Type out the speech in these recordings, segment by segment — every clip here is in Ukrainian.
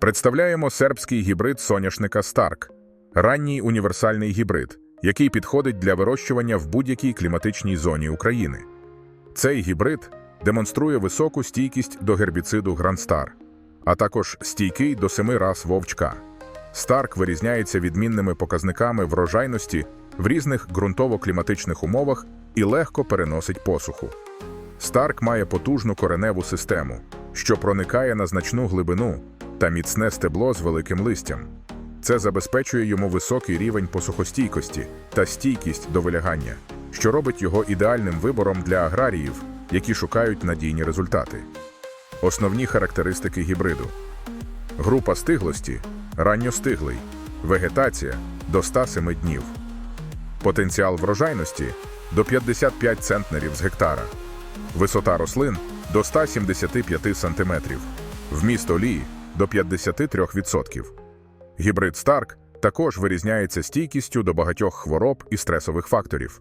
Представляємо сербський гібрид соняшника Старк, ранній універсальний гібрид, який підходить для вирощування в будь-якій кліматичній зоні України. Цей гібрид демонструє високу стійкість до гербіциду Грандстар, а також стійкий до семи раз вовчка. Старк вирізняється відмінними показниками врожайності в різних ґрунтово-кліматичних умовах і легко переносить посуху. Старк має потужну кореневу систему, що проникає на значну глибину та міцне стебло з великим листям. Це забезпечує йому високий рівень посухостійкості та стійкість до вилягання, що робить його ідеальним вибором для аграріїв, які шукають надійні результати. Основні характеристики гібриду: група стиглості ранньостиглий, вегетація до 107 днів, потенціал врожайності до 55 центнерів з гектара, висота рослин до 175 см, вміст олії до 53%. Гібрид Старк також вирізняється стійкістю до багатьох хвороб і стресових факторів.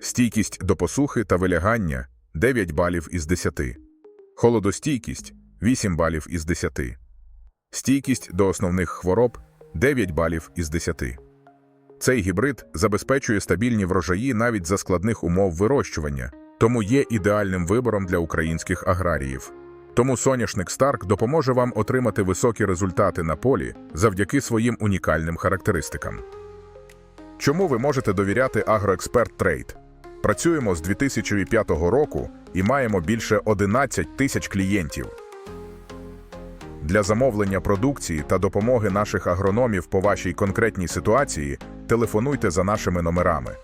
Стійкість до посухи та вилягання 9 балів із 10. Холодостійкість 8 балів із 10. Стійкість до основних хвороб 9 балів із 10. Цей гібрид забезпечує стабільні врожаї навіть за складних умов вирощування, тому є ідеальним вибором для українських аграріїв. Тому соняшник Старк допоможе вам отримати високі результати на полі завдяки своїм унікальним характеристикам. Чому ви можете довіряти Агроексперт Трейд? Працюємо з 2005 року і маємо більше 11 тисяч клієнтів. Для замовлення продукції та допомоги наших агрономів по вашій конкретній ситуації телефонуйте за нашими номерами